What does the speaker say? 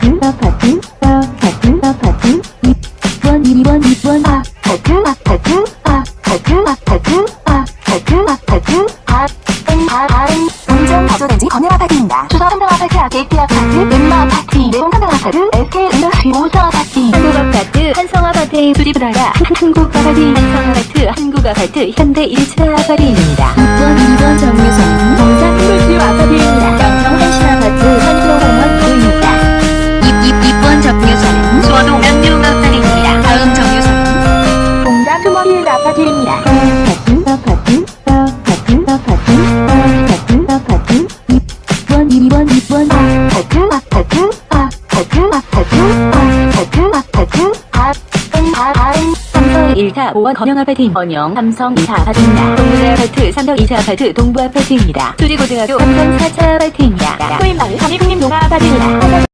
아파트 아파트 아파트 아파트 2번 2번 2번 아파트 아파트 아파트 아파트 아파트 아파트 아아아아 운전 가조된지 건설 아파트입니다. 주소 삼성 아파트 아게이트 아파트 엠마 아파트 내동 삼성 아파트 SK 인더스트리 모서 아파트 한국 아파트 한성 아파트의 수집을하라 한국 아파트 한성 아파트 한국 아파트 현대 1차 아파트입니다. 6번 2번 정유성 투머빌 아파트입니다. 아파트 아파트 아파트 아파트 아파트 아파트 2번 2번 2번 아파트 아파트 아파트 아파트 아파트 아파트 삼성 1타 5원 건영 아파트 번영 삼성 2타 아파트입니다. 동부 아파트 삼성 2차 아파트 동부 아파트입니다. 수리고등학교 삼성 4차 아파트입니다. 소인마을 삼익국민 농아 아파트입니다.